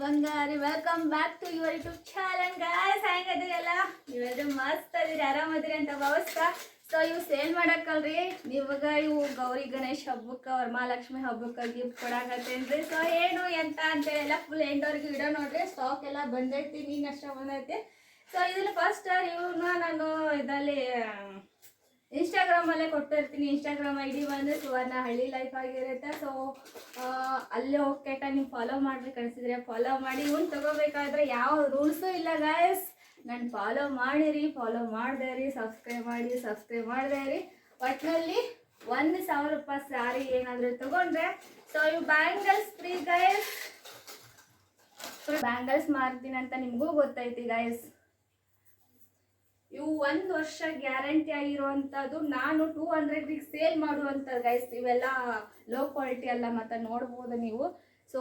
Bangari welcome back to your YouTube channel guys ಹೆಂಗದಿರಲ್ಲ ನೀವೆಲ್ಲರೂ ಮಸ್ತ್ ಅದೀರಿ ಆರಾಮದಿರಿ ಅಂತ ಭಾವಿಸ್ತಾ. ಸೊ ಇವು ಸೇಲ್ ಮಾಡಕ್ಕಲ್ರಿ? ನಿಮಗ ಇವು ಗೌರಿ ಗಣೇಶ್ ಹಬ್ಬಕ್ಕೆ ವರಮಹಾಲಕ್ಷ್ಮಿ ಹಬ್ಬಕ್ಕೆ ಗಿಫ್ಟ್ ಕೊಡಾಕತ್ತೇನ್ರಿ. ಸೊ ಏನು, ಎಂತ ಅಂತೇಳಿ ಎಲ್ಲ ಫುಲ್ ಎಂಡೋರ್ಗೆ ಇಡೋ ನೋಡ್ರಿ ಸ್ಟಾಕ್ ಎಲ್ಲ ಬಂದೈತಿ ನೀನು ಅಷ್ಟ ಬಂದೈತಿ. ಸೊ ಇದನ್ನ ಫಸ್ಟ್ ಇವನ್ನ ನಾನು ಇದರಲ್ಲಿ ಇನ್ಸ್ಟಾಗ್ರಾಮ್ ಅಲ್ಲೇ ಕೊಟ್ಟಿರ್ತೀನಿ. ಇನ್ಸ್ಟಾಗ್ರಾಮ್ ಐ ಡಿ ಬಂದು ಸುವರ್ಣ ಹಳ್ಳಿ ಲೈಫ್ ಆಗಿರುತ್ತೆ. ಸೊ ಅಲ್ಲೇ ಹೋಗ್ಕೇಟ ನೀವು ಫಾಲೋ ಮಾಡ್ರಿ ಕಳಿಸಿದ್ರೆ ಫಾಲೋ ಮಾಡಿ, ಇವ್ನು ತಗೋಬೇಕಾದ್ರೆ ಯಾವ ರೂಲ್ಸು ಇಲ್ಲ ಗಾಯಸ್ ನಾನು ಫಾಲೋ ಮಾಡಿರಿ ಫಾಲೋ ಮಾಡಿದೆ ರೀ ಸಬ್ಸ್ಕ್ರೈಬ್ ಮಾಡಿ ಸಬ್ಸ್ಕ್ರೈಬ್ ಮಾಡಿದೆ ರೀ ಒಟ್ಟಿನಲ್ಲಿ ಒಂದು ಸಾವಿರ ರೂಪಾಯಿ ಸ್ಯಾರಿ ಏನಾದರೂ ತಗೊಂಡ್ರೆ ಸೊ ಇವು ಬ್ಯಾಂಗಲ್ಸ್ ಫ್ರೀ ಗಾಯಸ್ ಬ್ಯಾಂಗಲ್ಸ್ ಮಾರ್ತೀನಿ ಅಂತ ನಿಮಗೂ ಗೊತ್ತೈತಿ ಗಾಯಸ್ ಇವು ಒಂದು ವರ್ಷ ಗ್ಯಾರಂಟಿ ಆಗಿರುವಂಥದ್ದು ನಾನು ಟೂ ಹಂಡ್ರೆಡ್ಗೆ ಸೇಲ್ ಮಾಡುವಂಥದ್ದು ಗೈಸ್ ಇವೆಲ್ಲ ಲೋ ಕ್ವಾಲಿಟಿ ಅಲ್ಲ ಮತ್ತು ನೋಡ್ಬೋದು ನೀವು. ಸೊ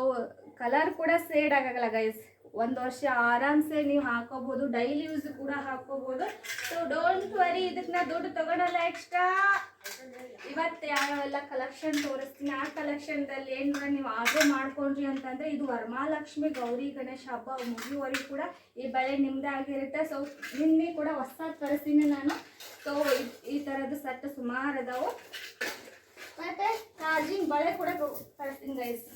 ಕಲರ್ ಕೂಡ ಸೇಡ್ ಆಗೋಲ್ಲ ಗೈಸ್ ಒಂದು ವರ್ಷ ಆರಾಮ್ಸೆ ನೀವು ಹಾಕೋಬಹುದು ಡೈಲಿ ಯೂಸ್ ಕೂಡ ಹಾಕೋಬಹುದು ಸೊ ಡೋಂಟ್ ವರಿ ಇದಕ್ಕೆ ನಾ ದುಡ್ಡು ತಗೊಳಲ್ಲ ಎಕ್ಸ್ಟ್ರಾ ಇವತ್ತು ಯಾವೆಲ್ಲ ಕಲೆಕ್ಷನ್ ತೋರಿಸ್ತೀನಿ. ಆ ಕಲೆಕ್ಷನ್ದಲ್ಲಿ ಏನು ನೀವು ಆರ್ಡರ್ ಮಾಡ್ಕೊಂಡ್ರಿ ಅಂತಂದ್ರೆ ಇದು ವರಮಹಾಲಕ್ಷ್ಮಿ ಗೌರಿ, ಗಣೇಶ ಹಬ್ಬ ಮುಗಿಯುವರೆಗೂ ಕೂಡ ಈ ಬಳೆ ನಿಮ್ಮದೇ ಆಗಿರುತ್ತೆ. ಸೊ ನಿನ್ನೆ ಕೂಡ ಹೊಸ ತರಿಸ್ತೀನಿ ನಾನು. ಸೊ ಈ ಥರದ್ದು ಸೆಟ್ ಸುಮಾರು ಅದಾವು. ಮತ್ತೆ ಚಾರ್ಜಿಂಗ್ ಬಳೆ ಕೂಡ ತರಿಸ್ತೀನಿ ಗೈಸ್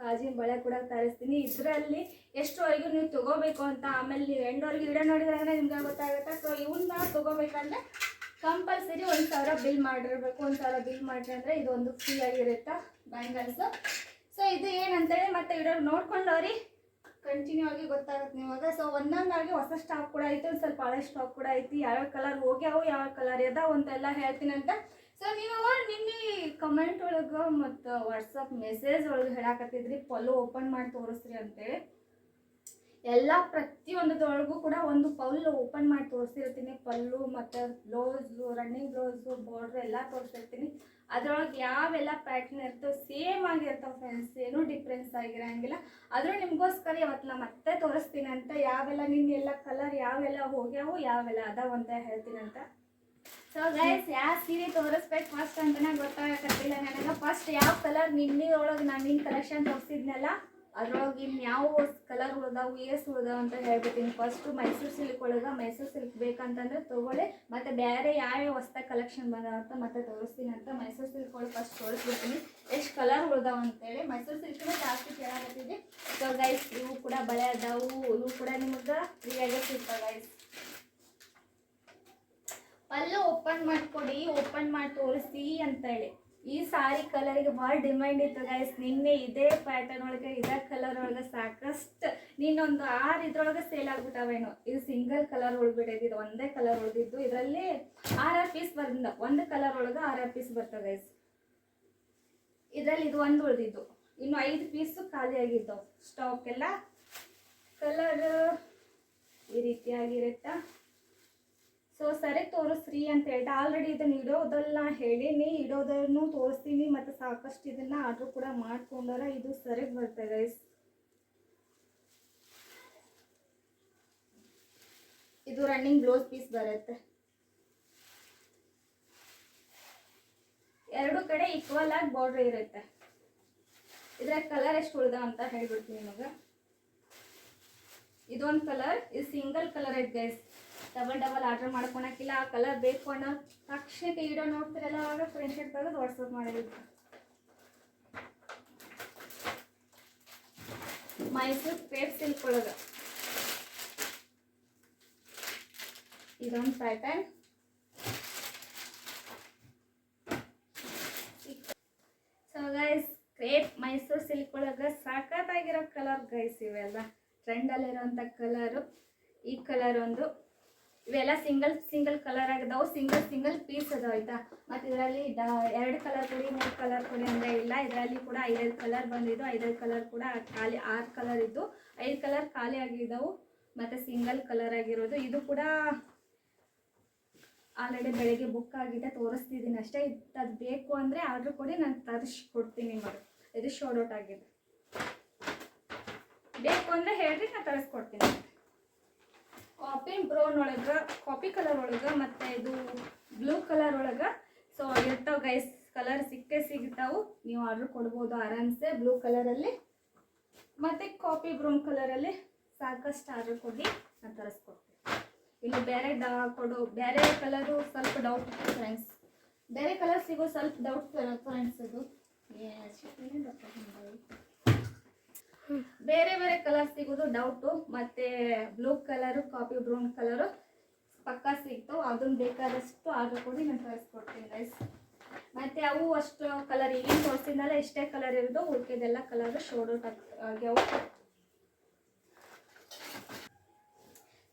ಕಾಜಿನ ಬಳೆ ಕೂಡ ತರಿಸ್ತೀನಿ. ಇದರಲ್ಲಿ ಎಷ್ಟುವರೆಗೂ ನೀವು ತಗೋಬೇಕು ಅಂತ ಆಮೇಲೆ ನೀವು ಎಂಡವರೆಗೂ ವಿಡಿಯೋ ನೋಡಿದ್ರೆ ನಿಮ್ಗೆ ಗೊತ್ತಾಗುತ್ತೆ? ಸೊ ಇವನ್ನ ತಗೋಬೇಕಂದ್ರೆ ಕಂಪಲ್ಸರಿ ಒಂದು ಸಾವಿರ ಬಿಲ್ ಮಾಡಿರ್ಬೇಕು. ಒಂದು ಸಾವಿರ ಬಿಲ್ ಮಾಡಿರಿ ಅಂದರೆ ಇದೊಂದು ಫ್ರೀ ಆಗಿರುತ್ತೆ ಬ್ಯಾಂಗಲ್ಸ್ ಸೊ ಇದು ಏನಂತೇಳಿ ಮತ್ತೆ ವಿಡಿಯೋ ನೋಡ್ಕೊಂಡವ್ರಿ. ಕಂಟಿನ್ಯೂ ಆಗಿ ಗೊತ್ತಾಗುತ್ತೆ ನಿಮಗೆ. ಸೊ ಒಂದೊಂದಾಗಿ ಹೊಸ ಸ್ಟಾಕ್ ಕೂಡ ಐತಿ, ಒಂದು ಸ್ವಲ್ಪ ಹಳೆ ಸ್ಟಾಕ್ ಕೂಡ ಐತಿ. ಯಾವ್ಯಾವ ಕಲರ್ ಹೋಗ್ಯಾವು, ಯಾವ ಕಲರ್ ಅದಾವ ಅಂತೆಲ್ಲ ಹೇಳ್ತೀನಿ ಅಂತ ಸೊ ನೀವು ನಿನ್ನೆ ಕಮೆಂಟ್ ಒಳಗೆ ಮತ್ತು ವಾಟ್ಸಪ್ ಮೆಸೇಜ್ ಒಳಗೆ ಹೇಳಾಕತ್ತಿದ್ರಿ, ಪಲ್ಲು ಓಪನ್ ಮಾಡಿ ತೋರಿಸ್ರಿ ಅಂತೇಳಿ ಎಲ್ಲ ಪ್ರತಿಯೊಂದದೊಳಗೂ ಕೂಡ ಒಂದು ಪಲ್ಲು ಓಪನ್ ಮಾಡಿ ತೋರಿಸಿರ್ತೀನಿ. ಪಲ್ಲು ಮತ್ತು ಬ್ಲೌಸು ರನ್ನಿಂಗ್ ಬ್ಲೌಸು ಬಾರ್ಡ್ರ್ ಎಲ್ಲ ತೋರಿಸಿರ್ತೀನಿ. ಅದ್ರೊಳಗೆ ಯಾವೆಲ್ಲ ಪ್ಯಾಟರ್ನ್ ಇರ್ತವೆ ಸೇಮ್ ಆಗಿರ್ತಾವೆ ಫ್ರೆಂಡ್ಸ್ ಏನೂ ಡಿಫ್ರೆನ್ಸ್ ಆಗಿರಂಗಿಲ್ಲ. ಆದರೂ ನಿಮಗೋಸ್ಕರ ಇವತ್ತು ನಾ ಮತ್ತೆ ತೋರಿಸ್ತೀನಿ ಅಂತ, ಯಾವೆಲ್ಲ ನಿನ್ನೆಲ್ಲ ಕಲರ್ ಯಾವೆಲ್ಲ ಹೋಗ್ಯಾವು, ಯಾವೆಲ್ಲ ಅದಾವ ಅಂತ ಹೇಳ್ತೀನಿ ಅಂತ. ಸೊ ಗೈಸ್ ಯಾವ ಸೀರೆ ತೋರಿಸ್ಬೇಕು ಫಸ್ಟ್ ಅಂತಾನೆ ಗೊತ್ತಾಗತ್ತಿಲ್ಲ ನನಗೆ. ಫಸ್ಟ್ ಯಾವ ಕಲರ್ ನಿನ್ನೆ ಒಳಗೆ ನಾನು ನಿನ್ನ ಕಲೆಕ್ಷನ್ ತೋರಿಸಿದ್ನಲ್ಲ, ಅದ್ರೊಳಗೆ ಇನ್ನು ಯಾವ ಕಲರ್ ಉಳ್ದಾವು, ಏಸ್ ಉಳ್ದಾವ ಅಂತ ಹೇಳ್ಬಿಟ್ಟಿನಿ. ಫಸ್ಟು ಮೈಸೂರು ಸಿಲ್ಕ್ ಒಳಗೆ ಮೈಸೂರು ಸಿಲ್ಕ್ ಬೇಕಂತಂದ್ರೆ ತಗೊಳ್ಳಿ, ಮತ್ತು ಬೇರೆ ಯಾವ್ಯಾವ ಹೊಸ್ದಾಗಿ ಕಲೆಕ್ಷನ್ ಬಂದಾವ ಅಂತ ಮತ್ತೆ ತೋರಿಸ್ತೀನಿ ಅಂತ ಮೈಸೂರು ಸಿಲ್ಕ್ ಒಳಗೆ ಫಸ್ಟ್ ತೋರಿಸ್ಬಿಡ್ತೀನಿ. ಎಷ್ಟು ಕಲರ್ ಉಳ್ದಾವ ಅಂತೇಳಿ. ಮೈಸೂರು ಸಿಲ್ಕ್ನ ಜಾಸ್ತಿ ಕೇಳಾಕತ್ತಿದ್ದೆ. ಸೊ ಗೈಸ್ ಇವು ಕೂಡ ಬಳೆ ಅದಾವು, ಇವು ಕೂಡ ನಿಮಗೆ ಆಗಿ ಸಿಗ್ತಾವೆ ಗೈಸ್ ಪಲ್ಲು ಓಪನ್ ಮಾಡ್ಕೊಡಿ, ಓಪನ್ ಮಾಡಿ ತೋರಿಸಿ ಅಂತ ಹೇಳಿ ಈ ಸಾರಿ ಕಲರಿಗೆ ಭಾಳ ಡಿಮ್ಯಾಂಡ್ ಇತ್ತು ಗೈಸ್ ನಿನ್ನೆ ಇದೇ ಪ್ಯಾಟರ್ನ್ ಒಳಗೆ, ಇದೇ ಕಲರ್ ಒಳಗೆ ಸಾಕಷ್ಟು ನೀನೊಂದು ಆರು ಇದ್ರೊಳಗೆ ಸೇಲ್ ಆಗ್ಬಿಟ್ಟಾವೇನೋ. ಇದು ಸಿಂಗಲ್ ಕಲರ್ ಉಳ್ಬಿಟ್ಟೈತಿ, ಇದು ಒಂದೇ ಕಲರ್ ಉಳಿದಿದ್ದು. ಇದರಲ್ಲಿ ಆರಾರು ಪೀಸ್ ಬಂದ ಒಂದು ಕಲರ್ ಒಳಗೆ ಆರಾರು ಪೀಸ್ ಬರ್ತದೆ ಗೈಸ್ ಇದರಲ್ಲಿ ಇದು ಒಂದು ಉಳಿದಿದ್ದು. ಇನ್ನು ಐದು ಪೀಸು ಖಾಲಿ ಆಗಿದ್ದವು. ಸ್ಟಾಕ್ ಎಲ್ಲ ಕಲರ್ ಈ ರೀತಿಯಾಗಿರುತ್ತಾ? ಸೊ ಸರಿ ತೋರಿಸ್ರಿ ಅಂತ ಹೇಳ್ದೆ ಆಲ್ರೆಡಿ ಇದನ್ನು ಇಡೋದೆಲ್ಲ ಹೇಳೀನಿ ಇಡೋದನ್ನು ತೋರಿಸ್ತೀನಿ ಮತ್ತು ಸಾಕಷ್ಟು ಇದನ್ನು ಆರ್ಡ್ರ್ ಕೂಡ ಮಾಡ್ಕೊಂಡಾರ ಇದು ಸರಿಗೆ ಬರ್ತದೆ ಇದು ರನ್ನಿಂಗ್ ಬ್ಲೌಸ್ ಪೀಸ್ ಬರುತ್ತೆ. ಎರಡು ಕಡೆ ಈಕ್ವಲ್ ಆಗಿ ಬಾರ್ಡ್ರ್ ಇರುತ್ತೆ. ಇದ್ರ ಕಲರ್ ಎಷ್ಟು ಉಳ್ದ ಅಂತ ಹೇಳ್ಬಿಡ್ತೀನಿ ನಿಮಗೆ. ಇದೊಂದು ಕಲರ್ ಇದು ಸಿಂಗಲ್ ಕಲರ್ ಐತೆ ಗೈಸ್ ಡಬಲ್ ಡಬಲ್ ಆರ್ಡರ್ ಮಾಡ್ಕೊಳಕ್ಕಿಲ್ಲ ಆ ಕಲರ್ ಬೇಕು ಅನ್ನೋ ತಕ್ಷಣಕ್ಕೆ ಇಡೋ ನೋಡ್ತಿರಲ್ಲ ಅವಾಗ ಸ್ಕ್ರೀನ್ಶಾಟ್ ತೆಗೆದು ವಾಟ್ಸಪ್ ಮಾಡಿದ್ವಿ ಮೈಸೂರು ಪೇಪ್ ಸಿಲ್ಕ್ ಒಳಗೆ. ಇದೊಂದು pattern so guys crepe Mysuru silk ಒಳಗೆ ಸಖತ್ತಾಗಿರೋ ಕಲರ್ ಗೈಸ್ ಇವೆಲ್ಲ. ಟ್ರೆಂಡಲ್ಲಿರೋಂಥ ಕಲರು ಈ ಕಲರ್ ಒಂದು ಇವೆಲ್ಲ ಸಿಂಗಲ್ ಸಿಂಗಲ್ ಕಲರ್ ಆಗಿದಾವು. ಸಿಂಗಲ್ ಸಿಂಗಲ್ ಪೀಸ್ ಅದಾವ ಆಯ್ತಾ? ಮತ್ತು ಇದರಲ್ಲಿ ಎರಡು ಕಲರ್ ಕೊಡಿ, ಮೂರು ಕಲರ್ ಕೊಡಿ ಅಂದರೆ ಇಲ್ಲ. ಇದರಲ್ಲಿ ಕೂಡ ಐದೈದು ಕಲರ್ ಬಂದಿದ್ದು. ಐದೈದು ಕಲರ್ ಕೂಡ ಖಾಲಿ, ಆರು ಕಲರ್ ಇದ್ದು. ಐದು ಕಲರ್ ಖಾಲಿ ಆಗಿದಾವೆ. ಮತ್ತು ಸಿಂಗಲ್ ಕಲರ್ ಆಗಿರೋದು. ಇದು ಕೂಡ ಆಲ್ರೆಡಿ ಬೆಳಗ್ಗೆ ಬುಕ್ ಆಗಿದೆ ತೋರಿಸ್ತಿದ್ದೀನಿ ಅಷ್ಟೇ. ಅದು ಬೇಕು ಅಂದರೆ ಆರ್ಡ್ರ್ ಕೊಡಿ, ನಾನು ತರಿಸಿ ಕೊಡ್ತೀನಿ ನಿಮಗೆ ಇದು ಶೋಡ್ ಔಟ್ ಆಗಿದೆ. ಬೇಕು ಅಂದರೆ ಹೇಳ್ರಿ, ನಾನು ತರಿಸ್ಕೊಡ್ತೀನಿ. ಕಾಪಿ ಬ್ರೌನ್ ಒಳಗೆ ಕಾಪಿ ಕಲರ್ ಒಳಗೆ ಮತ್ತು ಇದು ಬ್ಲೂ ಕಲರ್ ಒಳಗೆ. ಸೊ ಇರ್ತಾವ ಗೈಸ್ ಕಲರ್ ಸಿಕ್ಕೇ ಸಿಗ್ತಾವು. ನೀವು ಆರ್ಡ್ರ್ ಕೊಡ್ಬೋದು ಆರಾಮ್ಸೆ ಬ್ಲೂ ಕಲರಲ್ಲಿ ಮತ್ತು ಕಾಪಿ ಬ್ರೌನ್ ಕಲರಲ್ಲಿ ಸಾಕಷ್ಟು ಆರ್ಡರ್ ಕೊಡಿ, ನಾನು ತರಿಸ್ಕೊಡ್ತೀನಿ. ಇನ್ನು ಬೇರೆ ಡಾ, ಕೊಡು, ಬೇರೆ ಕಲರು ಸ್ವಲ್ಪ ಡೌಟ್ ಫ್ರೆಂಡ್ಸ್ ಬೇರೆ ಕಲರ್ ಸಿಗೋ ಸ್ವಲ್ಪ ಡೌಟ್ ಫ್ರೆಂಡ್ಸ್ ಅದು? ಬೇರೆ ಬೇರೆ ಕಲರ್ ಸಿಗೋದು ಡೌಟು ಮತ್ತೆ blue colour coffee brown colour ಪಕ್ಕ ಸಿಕ್ತು ಅದನ್ನ ಬೇಕಾದಷ್ಟು ಆರ್ಡರ್ ಕೊಡಿ, ನಾನು ಕಳಿಸ್ಕೊಡ್ತೀನಿ ಗೈಸ್ ಮತ್ತೆ ಅವು ಅಷ್ಟು ಕಲರ್ ಈಗೇನು ತೋರಿಸಿದ್ನಲ್ಲ ಇಷ್ಟೇ ಕಲರ್ ಇರೋದು ಉಳ್ಕೆದೆಲ್ಲ ಕಲರ್ ಶೋಡ್ ಔಟ್ ಆಗ್ಯಾವು.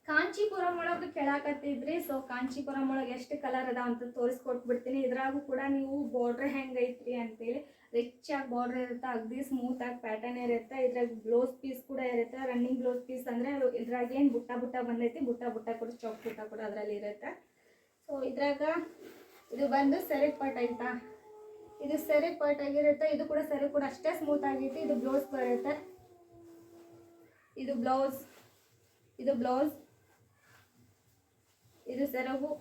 ಕಾಂಚೀಪುರಂ ಒಳಗೆ ಕೇಳಾಕತ್ತಿದ್ರಿ ಸೊ ಕಾಂಚೀಪುರಂ ಒಳಗೆ ಎಷ್ಟು ಕಲರ್ ಅದ ಅಂತ ತೋರಿಸ್ಕೊಟ್ಬಿಡ್ತೀನಿ. ಇದ್ರಾಗೂ ಕೂಡ ನೀವು ಬಾರ್ಡ್ರ್ ಹೆಂಗೈತ್ರಿ ಅಂತೇಳಿ ರಿಚ್ ಆಗಿ ಬಾರ್ಡರ್ ಇರುತ್ತೆ, ಅಗದಿ ಸ್ಮೂತ್ ಆಗಿ ಪ್ಯಾಟರ್ನ್ ಇರುತ್ತೆ, ಇದ್ರಾಗ ಬ್ಲೌಸ್ ಪೀಸ್ ಕೂಡ ಇರುತ್ತೆ ರನ್ನಿಂಗ್ ಬ್ಲೌಸ್ ಪೀಸ್ ಅಂದರೆ ಇದ್ರಾಗ ಏನು ಬುಟ್ಟ ಬುಟ್ಟ ಬಂದೈತಿ, ಬುಟ್ಟ ಬುಟ್ಟ ಕೂಡ ಚೌಕ್ ಬುಟ್ಟ ಕೂಡ ಅದರಲ್ಲಿ ಇರುತ್ತೆ. ಸೊ ಇದ್ರಾಗ ಇದು ಬಂದು ಸೆರೆ ಪಟ್ ಆಯ್ತಾ? ಇದು ಸೆರೆ ಪಟ್ ಆಗಿರುತ್ತೆ, ಇದು ಕೂಡ ಸೆರೆ ಕೂಡ ಅಷ್ಟೇ ಸ್ಮೂತ್ ಆಗೈತಿ, ಇದು ಬ್ಲೌಸ್ ಬರುತ್ತೆ. ಇದು ಬ್ಲೌಸ್ ಇದು ಬ್ಲೌಸ್ ಇದು ಸೆರಗು.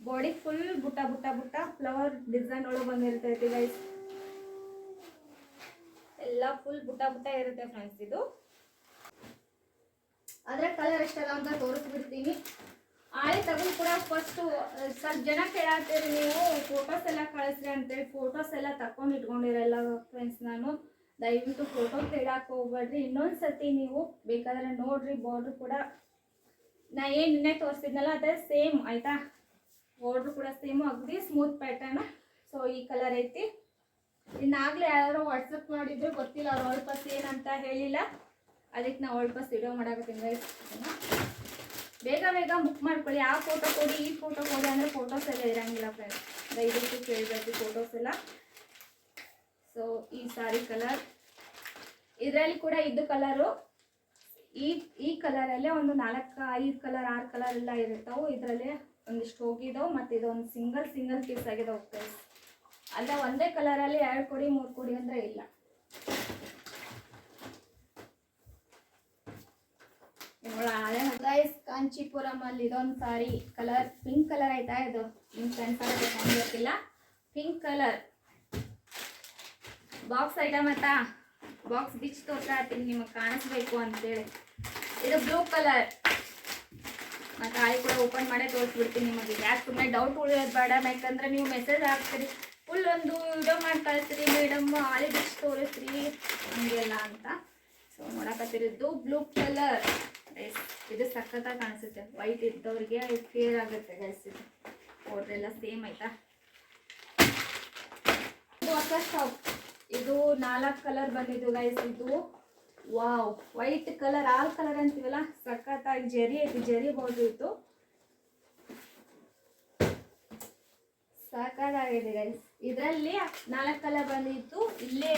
ಬಾಡಿ ಫುಲ್ ಬುಟ್ಟ ಬುಟ್ಟ ಬುಟ್ಟ ಫ್ಲವರ್ ಡಿಸೈನ್ ಒಳಗೆ ಬಂದಿರ್ತೈತಿ ಗೈಸ್ ಎಲ್ಲ ಫುಲ್ ಬುಟ್ಟ ಬುಟ್ಟ ಇರುತ್ತೆ ಫ್ರೆಂಡ್ಸ್ ಇದು. ಅದ್ರ ಕಲರ್ ಎಷ್ಟಲ್ಲ ಅಂತ ತೋರಿಸ್ಬಿಡ್ತೀನಿ. ಆಳೆ ತಗೊಂಡು ಕೂಡ ಫಸ್ಟು ಸ್ವಲ್ಪ ಜನ ಕೇಳಾತೀರಿ ನೀವು ಫೋಟೋಸ್ ಎಲ್ಲ ಕಳಿಸ್ರಿ ಅಂತೇಳಿ ಫೋಟೋಸ್ ಎಲ್ಲ ತಕೊಂಡು ಇಟ್ಕೊಂಡಿರಲ್ಲ ಫ್ರೆಂಡ್ಸ್ ನಾನು. ದಯವಿಟ್ಟು ಫೋಟೋ ತೆಗಿಯಕ್ಕೆ ಹೋಗ್ಬೇಡ್ರಿ. ಇನ್ನೊಂದು ಸತಿ ನೀವು ಬೇಕಾದ್ರೆ ನೋಡ್ರಿ ಬಾರ್ಡ್ರ್ ಕೂಡ. ನಾ ಏನು ನಿನ್ನೆ ತೋರಿಸಿದ್ನಲ್ಲ, ಅದೇ ಸೇಮ್ ಆಯಿತಾ? ಬಾರ್ಡ್ರ್ ಕೂಡ ಸೇಮ್ ಅಗದಿ ಸ್ಮೂತ್ ಪ್ಯಾಟರ್ನ್ ಸೊ ಈ ಕಲರ್ ಐತಿ. ಇನ್ನಾಗಲೇ ಯಾರು ವಾಟ್ಸಪ್ ಮಾಡಿದ್ರು ಗೊತ್ತಿಲ್ಲ ಅವ್ರು ಪಾಸ್ ಏನಂತ ಹೇಳಿಲ್ಲ. ಅದಕ್ಕೆ ನಾವು ಪಾಸ್ ವಿಡಿಯೋ ಮಾಡಾಕತ್ತೀನಿ. ಬೇಗ ಬೇಗ ಬುಕ್ ಮಾಡ್ಕೊಳ್ಳಿ. ಯಾವ ಫೋಟೋ ಕೊಡಿ, ಈ ಫೋಟೋ ಕೊಡಿ ಅಂದರೆ ಫೋಟೋಸ್ ಎಲ್ಲ ಇರಂಗಿಲ್ಲ ಫ್ರೆಂಡ್ಸ್ ದಯವಿಟ್ಟು ಕೇಳಬೇಕು ಫೋಟೋಸ್ ಎಲ್ಲ. ಸೊ ಈ ಸಾರಿ ಕಲರ್ ಇದರಲ್ಲಿ ಕೂಡ ಇದ್ದು ಕಲರು ಈ ಈ ಕಲರಲ್ಲೇ ಒಂದು ನಾಲ್ಕು, ಐದು ಕಲರ್ ಆರು ಕಲರ್ ಎಲ್ಲ ಇರ್ತಾವೆ ಇದರಲ್ಲೇ ಒಂದಿಷ್ಟು ಹೋಗಿದಾವೆ. ಮತ್ತು ಇದೊಂದು ಸಿಂಗಲ್ ಸಿಂಗಲ್ ಪೀಸ್ ಆಗಿದಾವೆ ಫ್ರೆಂಡ್ಸ್ ಅಲ್ಲ, ಒಂದೇ ಕಲರಲ್ಲಿ ಎರಡು ಕೊಡಿ, ಮೂರು ಕೊಡಿ ಅಂದರೆ ಇಲ್ಲ. ಕಾಂಚೀಪುರಂ ಅಲ್ಲಿ ಇದೊಂದು ಸಾರಿ ಕಲರ್ ಪಿಂಕ್ ಕಲರ್ ಆಯ್ತಾ ಇದು? ನಿಮ್ಮ ಫ್ರೆಂಡ್ಸ್ ಗೊತ್ತಿಲ್ಲ. ಪಿಂಕ್ ಕಲರ್ ಬಾಕ್ಸ್ ಐಟಮ್ ಆಯ್ತಾ? ಬಾಕ್ಸ್ ಬಿಚ್ ತೋರ್ತಾ ಇರ್ತೀನಿ, ನಿಮಗೆ ಕಾಣಿಸ್ಬೇಕು ಅಂತೇಳಿ. ಇದು ಬ್ಲೂ ಕಲರ್ ಮತ್ತೆ ಆಯಿ ಕೂಡ ಓಪನ್ ಮಾಡೇ ತೋರಿಸ್ಬಿಡ್ತೀನಿ ನಿಮಗೆ. ಯಾಕೆ ಸುಮ್ಮನೆ ಡೌಟ್ ಉಳಿಯೋದು ಬೇಡ, ಯಾಕಂದ್ರೆ ನೀವು ಮೆಸೇಜ್ ಹಾಕ್ತೀರಿ. ಫುಲ್ ಒಂದು ವಿಡಿಯೋ ಮಾಡಿ ಕಳಿಸ್ತೀರಿ ಮೇಡಮ್ ಬಿಚ್ ತೋರಿಸ್ರಿ ಹಂಗೆಲ್ಲ ಅಂತ. ಸೊ ನೋಡಕತ್ತಿರಿದ್ದು ಬ್ಲೂ ಕಲರ್ ಇದು ಸಖತ್ತಾಗಿ ಕಾಣಿಸುತ್ತೆ. ವೈಟ್ ಇದ್ದವ್ರಿಗೆ ಫೇರ್ ಆಗುತ್ತೆ ಗೈಸ್ ಇದು ಎಲ್ಲ ಸೇಮ್ ಆಯ್ತಾ? ಇದು ಹೊಸ ಸ್ಟಾಪ್ ಇದು ನಾಲ್ಕು ಕಲರ್ ಬಂದಿದ್ದು ಗೈಸ್ ಇದು wow white colour all colour ಅಂತೀವಲ್ಲ? ಸಕ್ಕತ್ತಾಗಿ ಜರಿ ಐತಿ, ಜರಿ ಇತ್ತು ಸಾಕಾಗಿದೆ ಗೈಸ್ ಇದರಲ್ಲಿ ನಾಲ್ಕು ಕಲರ್ ಬಂದಿತ್ತು. ಇಲ್ಲೇ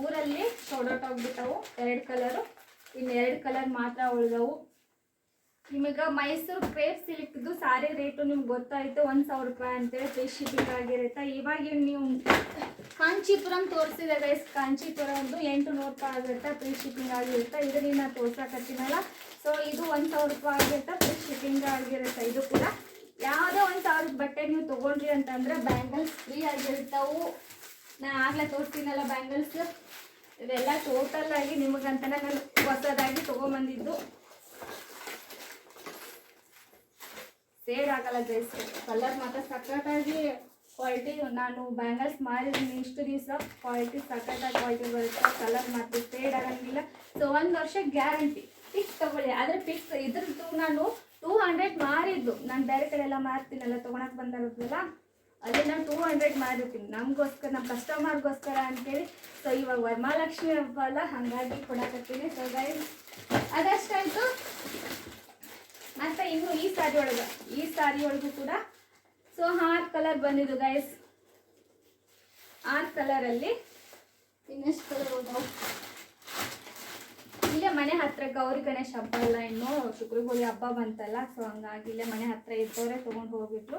ಊರಲ್ಲಿ ಶೋಡೌಟ್ ಹೋಗ್ಬಿಟ್ಟವು. ಎರಡು ಕಲರು ಇನ್ನು ಎರಡು ಕಲರ್ ಮಾತ್ರ ಉಳಿದವು. ನಿಮಗೆ ಮೈಸೂರು ಕ್ರೇಪ್ ಸಿಲ್ಕ್ದು ಸಾರಿ ರೇಟು ನಿಮ್ಗೆ ಗೊತ್ತಾಯಿತು. ಒಂದು ಸಾವಿರ ರೂಪಾಯಿ ಅಂತೇಳಿ ಫ್ರೀ ಶಿಪ್ಪಿಂಗ್ ಆಗಿರುತ್ತೆ. ಇವಾಗ ನೀವು ಕಾಂಚೀಪುರಂ ತೋರಿಸಿದೆ ಗೈಸ್ ಕಾಂಚೀಪುರದ್ದು ಎಂಟು ನೂರು ರೂಪಾಯಿ ಆಗಿರುತ್ತೆ ಫ್ರೀ ಶಿಪ್ಪಿಂಗ್ ಆಗಿರುತ್ತೆ. ಇದರಿಂದ ತೋರ್ಸಕತ್ತೀನಲ್ಲ ಸೊ ಇದು ಒಂದು ಸಾವಿರ ರೂಪಾಯಿ ಆಗಿರುತ್ತೆ ಫ್ರೀ ಶಿಪ್ಪಿಂಗ್ ಆಗಿರುತ್ತೆ. ಇದು ಕೂಡ ಯಾವುದೋ ಒಂದು ಸಾವಿರದ ಬಟ್ಟೆ ನೀವು ತೊಗೊಂಡ್ರಿ ಅಂತಂದ್ರೆ ಬ್ಯಾಂಗಲ್ಸ್ ಫ್ರೀ ಆಗಿರ್ತಾವು. ನಾ ಆಗಲೇ ತೋರಿಸ್ತೀನಲ್ಲ ಬ್ಯಾಂಗಲ್ಸ್. ಇವೆಲ್ಲ ಟೋಟಲ್ ಆಗಿ ನಿಮಗಂತನೇ ನಾನು ಹೊಸದಾಗಿ ತೊಗೊಂಬಂದಿದ್ದು. ಸೇಡ್ ಆಗಲ್ಲ ಜೈಸ್ ಕಲರ್ ಮಾತ್ರ ಸಖತ್ತಾಗಿ ಕ್ವಾಲಿಟಿ ನಾನು ಬ್ಯಾಂಗಲ್ಸ್ ಮಾರಿದ್ದೀನಿ ಇಷ್ಟು ದಿವಸ. ಕ್ವಾಲಿಟಿ ಸಕ್ಕತ್ತಾಗಿ ಕ್ವಾಲಿಟಿ ಬರುತ್ತೆ. ಕಲರ್ ಮಾತ್ರ ಸೇಡ್ ಆಗಂಗಿಲ್ಲ. ಸೊ ಒಂದು ವರ್ಷ ಗ್ಯಾರಂಟಿ ಪಿಕ್ಸ್ ತಗೊಳ್ಳಿ. ಆದರೆ ಪಿಕ್ಸ್ ಇದ್ರದ್ದು ನಾನು ಟೂ ಹಂಡ್ರೆಡ್ ಮಾರಿದ್ದು. ನಾನು ಬೇರೆ ಕಡೆ ಎಲ್ಲ ಮಾರ್ತೀನಲ್ಲ ತೊಗೊಳಕ್ ಬಂದಿರೋದಲ್ಲ ಅದೇ ನಾನು ಟೂ ಹಂಡ್ರೆಡ್ ಮಾರಿರ್ತೀನಿ. ನಮಗೋಸ್ಕರ ನಮ್ಮ ಕಸ್ಟಮರ್ಗೋಸ್ಕರ ಅಂತೇಳಿ. ಸೊ ಇವಾಗ ವರಮಹಾಲಕ್ಷ್ಮಿ ಹಬ್ಬ ಅಲ್ಲ, ಹಾಗಾಗಿ ಕೊಡಕತ್ತೀನಿ. ಸೊ ಗೈ ಅದಷ್ಟಾಯಿತು ಮತ್ತೆ ಇನ್ನು ಈ ಸಾರಿ ಒಳಗೆ, ಈ ಸಾರಿ ಒಳಗೂ ಕೂಡ. ಸೊ ಆರು ಕಲರ್ ಬಂದಿದ್ದು ಗೈಸ್ ಆರು ಕಲರಲ್ಲಿ ಇನ್ನೆಷ್ಟು ಕಲರ್ ಇಲ್ಲೇ ಮನೆ ಹತ್ರ ಗೌರಿ ಗಣೇಶ ಹಬ್ಬ ಅಲ್ಲ ಇನ್ನು ಶುಕ್ರಗೋಳಿ ಹಬ್ಬ ಬಂತಲ್ಲ ಸೊ ಹಂಗಾಗಿ ಇಲ್ಲೇ ಮನೆ ಹತ್ರ ಇದ್ದವರೇ ತಗೊಂಡು ಹೋಗ್ಬಿಟ್ರು.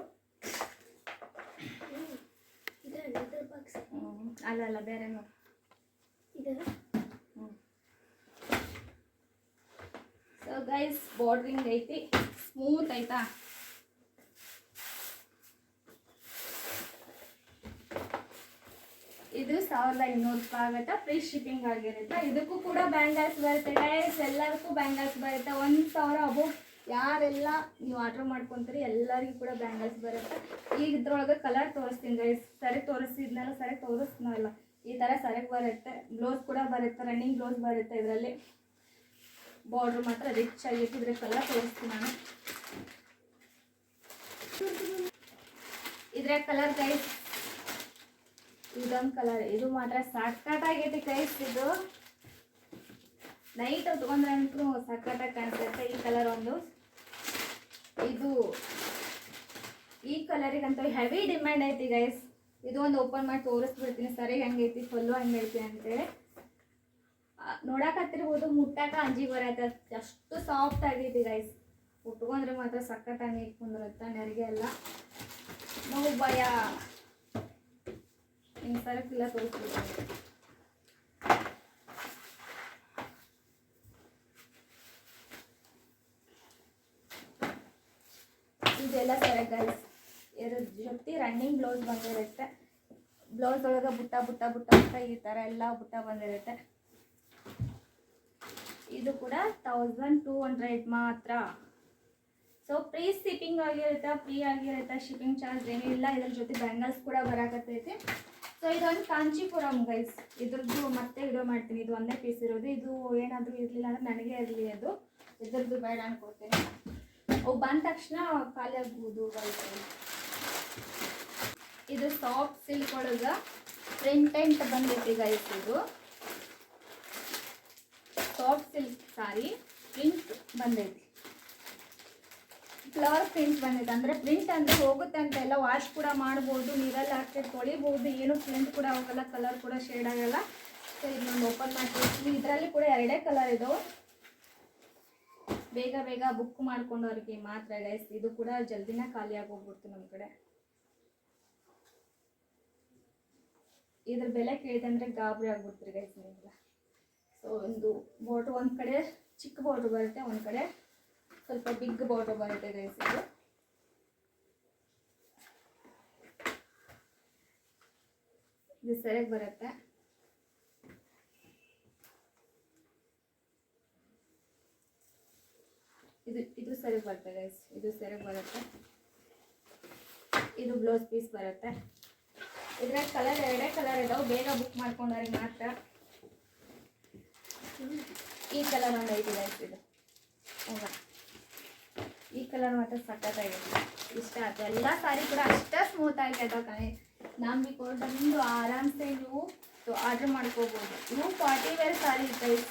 ಅಲ್ಲ ಅಲ್ಲ, ಬೇರೆ ಸೊ ಗೈಸ್ ಬಾರ್ಡ್ರಿಂಗ್ ಐತಿ. ಸ್ಮೂತ್ ಆಯ್ತಾ? ಇದು ಸಾವಿರದ ಇನ್ನೂರು ರೂಪಾಯಿ ಆಗುತ್ತೆ. ಫ್ರೀ ಶಿಪ್ಪಿಂಗ್ ಆಗಿರುತ್ತೆ. ಇದಕ್ಕೂ ಕೂಡ ಬ್ಯಾಂಗಲ್ಸ್ ಬರುತ್ತೆ ಡೈಸ್ ಎಲ್ಲರಿಗೂ ಬ್ಯಾಂಗಲ್ಸ್ ಬರುತ್ತೆ. ಒಂದು ಸಾವಿರ ಅಬೋ ಯಾರೆಲ್ಲ ನೀವು ಆರ್ಡ್ರ್ ಮಾಡ್ಕೊತೀರಿ, ಎಲ್ಲರಿಗೂ ಕೂಡ ಬ್ಯಾಂಗಲ್ಸ್ ಬರುತ್ತೆ. ಈಗ ಇದ್ರೊಳಗೆ ಕಲರ್ ತೋರಿಸ್ತೀನಿ ಗೈಸ್ ಸರಿ ತೋರಿಸಿದ್ನಲ್ಲ, ಸರಿ ತೋರಿಸ್ನಲ್ಲ. ಈ ಥರ ಸರಿಗೆ ಬರುತ್ತೆ. ಬ್ಲೌಸ್ ಕೂಡ ಬರುತ್ತೆ ರನ್ನಿಂಗ್ ಬ್ಲೌಸ್ ಬರುತ್ತೆ ಇದರಲ್ಲಿ. ಬಾರ್ಡ್ರ್ ಮಾತ್ರ ರಿಚ್ ಆಗಿತ್ತು ಇದ್ರ ಕಲರ್ ತೋರಿಸ್ತೀನಿ ನಾನು. ಇದ್ರ ಕಲರ್ ಗೈಸ್ ಇದೊಂದು ಕಲರ್ ಇದು ಮಾತ್ರ ಸಖತ್ತಾಗೈತಿ ಇದು. ನೈಟ್ ತಗೊಂಡ್ರೆ ಅಂತೂ ಸಖತ್ತಾಗಿ ಕಾಣಿಸುತ್ತೆ ಈ ಕಲರ್ ಒಂದು. ಇದು ಈ ಕಲರಿಗಂತೂ ಹೆವಿ ಡಿಮ್ಯಾಂಡ್ ಐತಿ ಗೈಸ್ ಇದು ಒಂದು ಓಪನ್ ಮಾಡಿ ತೋರಿಸ್ಬಿಡ್ತೀನಿ. ಸರಿ ಹೆಂಗೈತಿ ಫುಲ್ಲು ಹೆಂಗೈತಿ ಅಂತೇಳಿ. ಆ, ನೋಡಕ್ ಹತ್ತಿರ್ಬೋದು ಮುಟ್ಟಾಕ ಅಂಜಿ ಬರತ್ತೆ. ಅಷ್ಟು ಸಾಫ್ಟ್ ಆಗೈತಿ ಗೈಸ್ ಉಟ್ಕೊಂಡ್ರೆ ಮಾತ್ರ ಸಖತ್ತಾಗಿ ಕುಂದಿರುತ್ತೆ ನೆರಿಗೆ ಎಲ್ಲ. ನೋವು ಭಯ. ಹಿಂಗೆ ಸರಕಿಲ್ಲ ತೋರಿಸ್ಬೇಕು ಇದೆಲ್ಲ ಗೈಸ್ ಇದ್ರ ಜೊತೆ ರನ್ನಿಂಗ್ ಬ್ಲೌಸ್ ಬಂದಿರುತ್ತೆ. ಬ್ಲೌಸ್ ಒಳಗೆ ಬುಟ್ಟ ಬುಟ್ಟ ಬುಟ್ಟ ಬುಟ್ಟ ಈ ಥರ ಎಲ್ಲ ಬುಟ್ಟ ಬಂದಿರುತ್ತೆ. ಇದು ಕೂಡ ತೌಸಂಡ್ ಟೂ ಹಂಡ್ರೆಡ್ ಮಾತ್ರ. ಸೊ ಫ್ರೀ ಶಿಪ್ಪಿಂಗ್ ಆಗಿರುತ್ತೆ ಫ್ರೀ ಆಗಿರುತ್ತೆ ಶಿಪ್ಪಿಂಗ್ ಚಾರ್ಜ್ ಏನೂ ಇಲ್ಲ ಇದ್ರ ಜೊತೆ ಬ್ಯಾಂಗಲ್ಸ್ ಕೂಡ ಬರಾಕತ್ತೈತಿ. ಸೊ ಇದೊಂದು ಕಾಂಚಿಪುರಂ ಗೈಸ್ ಇದ್ರದ್ದು ಮತ್ತೆ ವಿಡಿಯೋ ಮಾಡ್ತೀನಿ. ಇದು ಒಂದೇ ಪೀಸ್ ಇರೋದು. ಇದು ಏನಾದರೂ ಇರಲಿಲ್ಲ ಅಂದ್ರೆ ನನಗೆ ಇರಲಿ ಅದು. ಇದ್ರದ್ದು ಬೇಡ ಅನ್ಕೋತೀನಿ ಅವು ಬಂದ ತಕ್ಷಣ ಖಾಲಿ ಆಗ್ಬೋದು ಗೈಸ್ ಇದು ಸಾಫ್ಟ್ ಸಿಲ್ಕ್ ಒಳಗೆ ಪ್ರಿಂಟೆಂಟ್ ಬಂದೈತಿ ಗೈಸ್ ಇದು. ಸಾಫ್ಟ್ ಸಿಲ್ಕ್ ಸಾರಿ ಪ್ರಿಂಟ್ ಬಂದೈತಿ. ಫ್ಲವರ್ ಪ್ರಿಂಟ್ ಬಂದಿದೆ. ಅಂದರೆ ಪ್ರಿಂಟ್ ಅಂದರೆ ಹೋಗುತ್ತೆ ಅಂತ ಎಲ್ಲ ವಾಶ್ ಕೂಡ ಮಾಡ್ಬೋದು, ನೀರಲ್ಲಿ ಹಾಕಿ ತೊಳಿಬೋದು, ಏನು ಪ್ರಿಂಟ್ ಕೂಡ ಹೋಗಲ್ಲ ಕಲರ್ ಕೂಡ ಶೇಡ್ ಆಗಲ್ಲ. ಸೊ ಇದನ್ನೊಂದು ಓಪನ್ ಮಾಡ್ತೀವಿ ಇದರಲ್ಲಿ ಕೂಡ ಎರಡೇ ಕಲರ್ ಇದು ಬೇಗ ಬೇಗ ಬುಕ್ ಮಾಡ್ಕೊಂಡವ್ರಿಗೆ ಮಾತ್ರ ಗೈಸ್ ಇದು ಕೂಡ ಜಲ್ದಿನ ಖಾಲಿ ಆಗೋಗ್ಬಿಡ್ತು ನಮ್ಮ ಕಡೆ. ಇದ್ರ ಬೆಲೆ ಕೇಳಿದೆ ಅಂದರೆ ಗಾಬರಿ ಆಗ್ಬಿಡ್ತೀರಿ ಗೈಸ್ ನಿಮಗೆಲ್ಲ ಸೊ ಒಂದು ಬೋಟು ಒಂದು ಕಡೆ, ಚಿಕ್ಕ ಬೋಟು ಬರುತ್ತೆ, ಒಂದು ಕಡೆ. ಸ್ವಲ್ಪ ಬಿಗ್ ಬಾಟಲ್ ಬರುತ್ತೆ ಗೈಸ್ ಇದು. ಸರಿಯಾಗಿ ಬರುತ್ತೆ. ಇದು ಇದು ಸರಿಯಾಗಿ ಬರುತ್ತೆ ರೈಸ್ ಇದು ಸರಿಯಾಗಿ ಬರುತ್ತೆ. ಇದು ಬ್ಲೌಸ್ ಪೀಸ್ ಬರುತ್ತೆ. ಇದ್ರಾಗ ಕಲರ್ ಎರಡೇ ಕಲರ್ ಇದಾವೆ. ಬೇಗ ಬುಕ್ ಮಾಡ್ಕೊಂಡವ್ರಿಗೆ ಮಾತ್ರ. ಈ ಕಲರ್ ಒಂದು ಐದು ರೈಸ್ ಇದು. ಕಲರ್ ಮಾತ್ರ ಸಖತ್ತಾಗಿತ್ತು ಇಷ್ಟ ಆಯ್ತು ಎಲ್ಲ ಸಾರಿ ಕೂಡ ಅಷ್ಟೇ ಸ್ಮೂತ್ ಆಗಿ ಅದಾವ ಕಣೆ. ನಮ್ಗೆ ನಿಮ್ಮದು ಆರಾಮ್ಸೆ ನೀವು ಆರ್ಡ್ರ್ ಮಾಡ್ಕೋಬೋದು. ಇವು ಪಾರ್ಟಿ ವೇರ್ ಸಾರಿ ಗೈಸ್